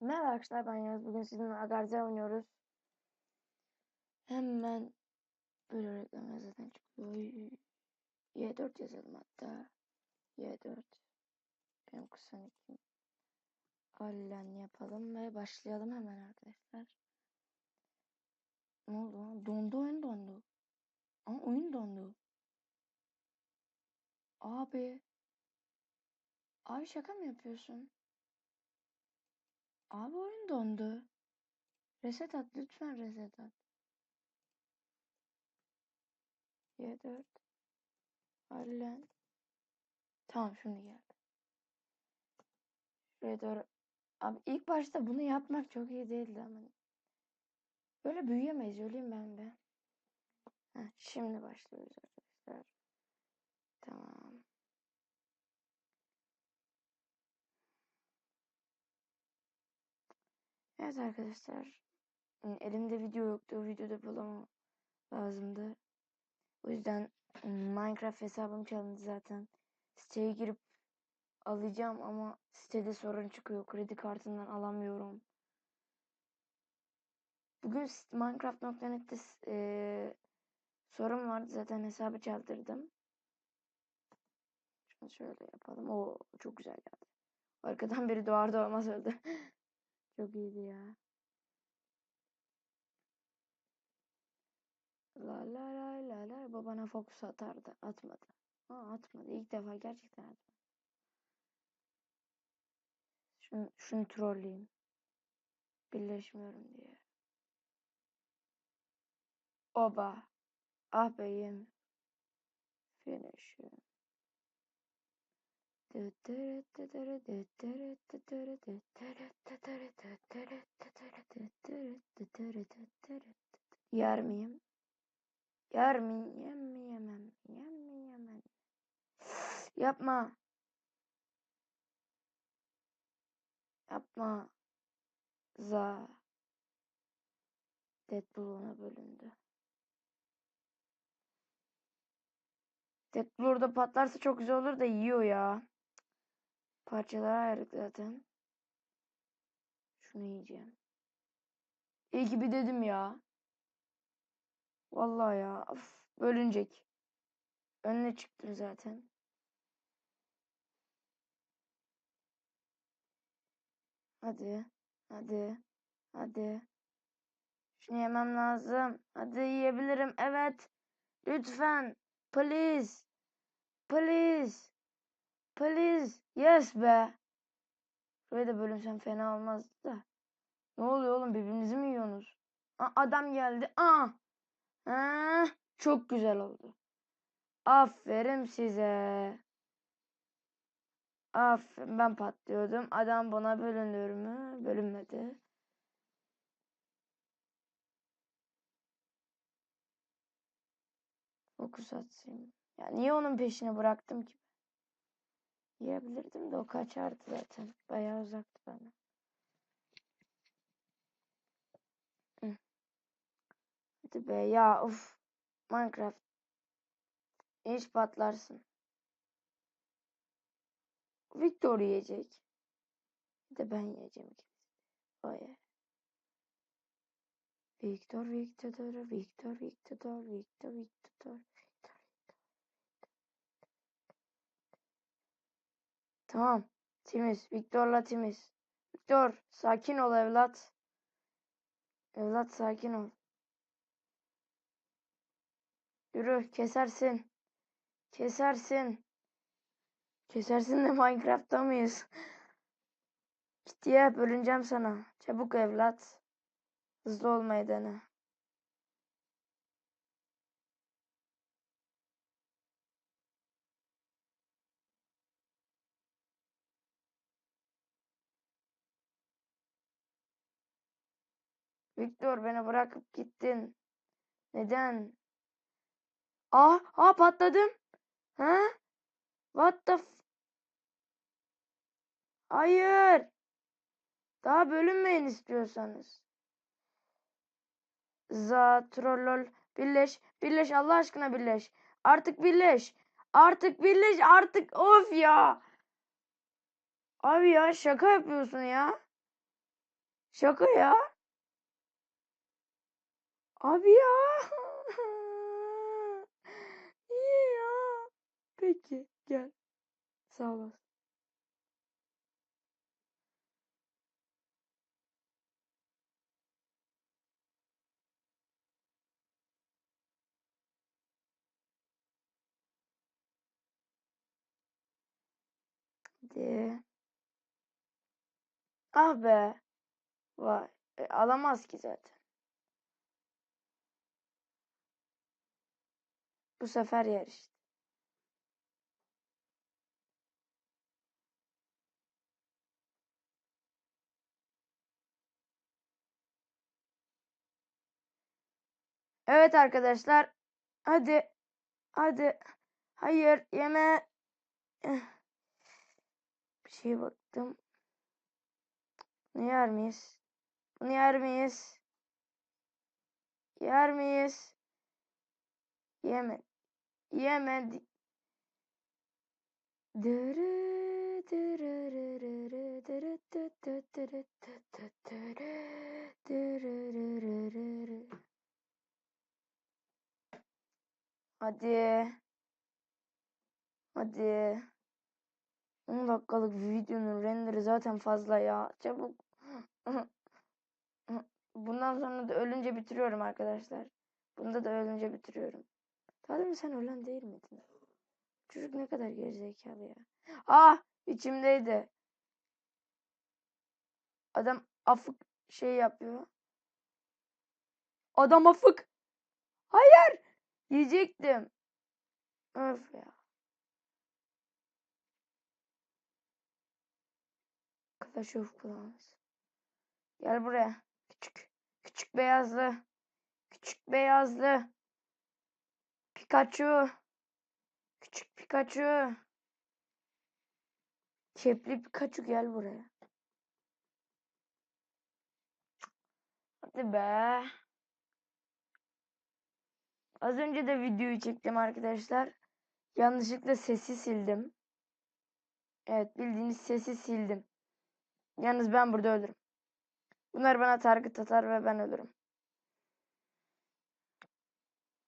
Merhaba arkadaşlar ben Yağız. Bugün sizinle Agarze oynuyoruz. Hemen böyle reklamlar zaten çıkıyor. Y4 yazalım hatta. Y4. Benim kısa nickim. Allen yapalım ve başlayalım hemen arkadaşlar. Ne oldu? Dondu oyun dondu. Aa oyun dondu. Abi. Abi şaka mı yapıyorsun? Abi oyun dondu. Reset at lütfen reset at. Y4. Allen. Tamam şimdi geldi. Şuraya doğru. Abi ilk başta bunu yapmak çok iyi değildi ama. Böyle büyüyemeyiz. Öleyim ben be. Heh, şimdi başlıyoruz arkadaşlar. Tamam. Evet arkadaşlar. e, Elimde video yoktu. Video depolama lazımdı. O yüzden Minecraft hesabım çalındı zaten. Siteye girip alacağım ama sitede sorun çıkıyor. Kredi kartından alamıyorum. Bugün Minecraft.net'te e, sorun vardı. Zaten hesabı çaldırdım. Şunu şöyle yapalım. O çok güzel geldi. Arkadan biri doğar doğmaz öldü. Çok iyiydi ya. La la la la la. Babana fokus atardı. Atmadı. Aa, atmadı. İlk defa gerçekten atmadı. Şunu, şunu trolleyeyim. Birleşmiyorum diye. Oba. Ah beyim. Finish. Yer miyim? Yer mi? Yem mi yemem? Yem mi yemem? Yapma. Yapma. Za. Deadpool bölündü. Deadpool orada patlarsa çok güzel olur da yiyor ya. Parçalara ayırdık zaten. Şunu yiyeceğim. İyi ki bir dedim ya. Vallahi ya. Of, bölünecek. Önüne çıktım zaten. Hadi. Hadi. Hadi. Şunu yemem lazım. Hadi yiyebilirim. Evet. Lütfen. Please. Please. Please. Yes be. Şuraya da bölünsem fena olmazdı da. Ne oluyor oğlum? Birbirinizi mi yiyorsunuz? Aa, adam geldi. Aa. Ha, çok güzel oldu. Aferin size. Aferin. Ben patlıyordum. Adam bana bölünür mü? Bölünmedi. Fokus atsayım. Ya niye onun peşine bıraktım ki? Yiyebilirdim de o kaçardı zaten. Bayağı uzaktı bana. Hı. Hadi be ya of. Minecraft. Hiç patlarsın. Victor yiyecek. Bir de ben yiyeceğim ikimiz. Vay. Victor, Victor, Victor, Victor, Victor, Victor, Victor. Tamam. Timiz. Victor'la timiz. Victor sakin ol evlat. Evlat sakin ol. Yürü kesersin. Kesersin. Kesersin de Minecraft'ta mıyız? Git ye bölüneceğim sana. Çabuk evlat. Hızlı olmayı dene. Victor beni bırakıp gittin. Neden? Ah, ah patladım. Ha? What the Hayır. Daha bölünmeyin istiyorsanız. Za trollol birleş. Birleş Allah aşkına birleş. Artık birleş. Artık birleş artık of ya. Abi ya şaka yapıyorsun ya. Şaka ya. Abi ya. Niye ya? Peki gel. Sağ olasın. Hadi. Ah be. Vay. E, alamaz ki zaten. Bu sefer yer işte. Evet arkadaşlar. Hadi. Hadi. Hayır yeme. Eh. Bir şeye baktım. Bunu yer miyiz? Bunu yer miyiz? Yer miyiz? Yeme. Yemedik. Hadi. Hadi. 10 dakikalık videonun renderi zaten fazla ya. Çabuk. Bundan sonra da ölünce bitiriyorum arkadaşlar. Bunda da ölünce bitiriyorum. Daha sen ölen değil miydin? Çocuk ne kadar gerizekalı ya. Ah içimdeydi. Adam afık şey yapıyor. Adam afık. Hayır. Yiyecektim. Öf ya. Clash of Clans. Gel buraya. Küçük. Küçük beyazlı. Küçük beyazlı. Pikachu. Küçük Pikachu. Kepli Pikachu gel buraya. Hadi be. Az önce de videoyu çektim arkadaşlar. Yanlışlıkla sesi sildim. Evet bildiğiniz sesi sildim. Yalnız ben burada ölürüm. Bunlar bana target atar ve ben ölürüm.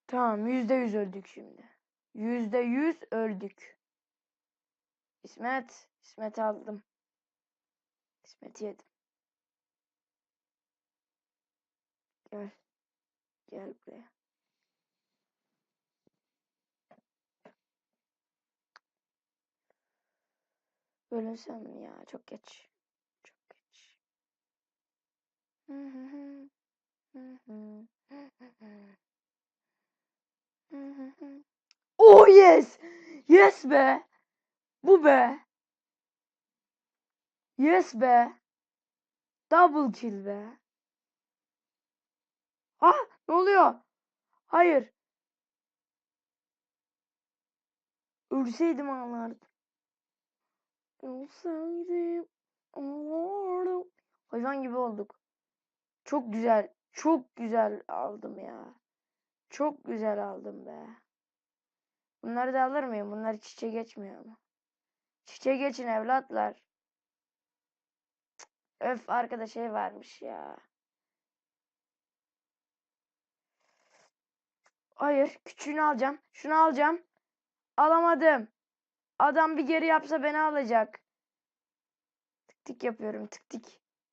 Tamam yüzde yüz öldük şimdi. Yüzde yüz öldük. İsmet. İsmet'i aldım. İsmet'i yedim. Gel. Gel buraya. Bölünsem ya? Çok geç. Çok geç. Hı hı hı. Hı hı. Hı hı hı. Hı hı hı. Oh yes! Yes be! Bu be! Yes be! Double kill be! Ah! Ne oluyor? Hayır. Ölseydim ağlardım. Ölseydim ağlardım. Hayvan gibi olduk. Çok güzel. Çok güzel aldım ya. Çok güzel aldım be. Bunları da alır mıyım? Bunlar çiçeğe geçmiyor mu? Çiçeğe geçin evlatlar. Öf arkada şey varmış ya. Hayır. Küçüğünü alacağım. Şunu alacağım. Alamadım. Adam bir geri yapsa beni alacak. Tık tık yapıyorum. Tık tık.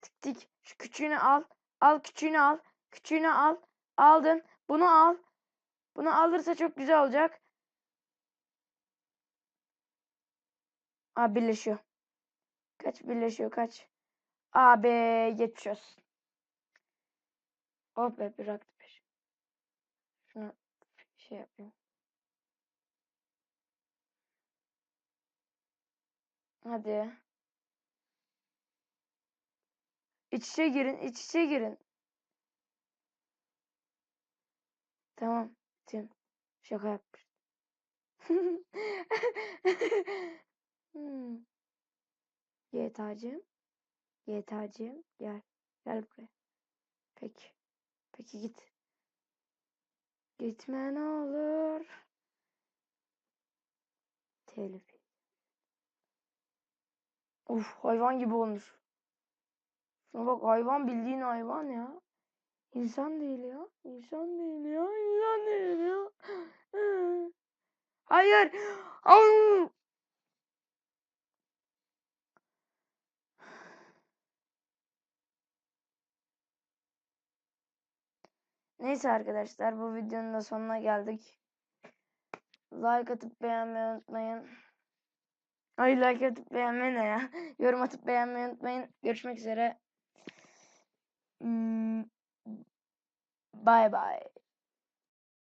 Tık tık. Şu küçüğünü al. Al küçüğünü al. Küçüğünü al. Aldın. Bunu al. Bunu alırsa çok güzel olacak. Aa birleşiyor. Kaç birleşiyor kaç. Abi geçiyoruz. Oh be bıraktı bir. Şunu şey yapayım. Hadi. İç içe girin, iç içe girin. Tamam, Tim. Şaka yapmış. hmm. YTA'cığım. YTA'cığım gel. Gel buraya. Peki. Peki git. Gitme ne olur. Telif. Of hayvan gibi olmuş. Şuna bak hayvan bildiğin hayvan ya. İnsan değil ya. İnsan değil ya. İnsan değil ya. Hayır. Neyse arkadaşlar bu videonun da sonuna geldik. Like atıp beğenmeyi unutmayın. Ay like atıp beğenmeyi ne ya? Yorum atıp beğenmeyi unutmayın. Görüşmek üzere. Hmm, Bye bye.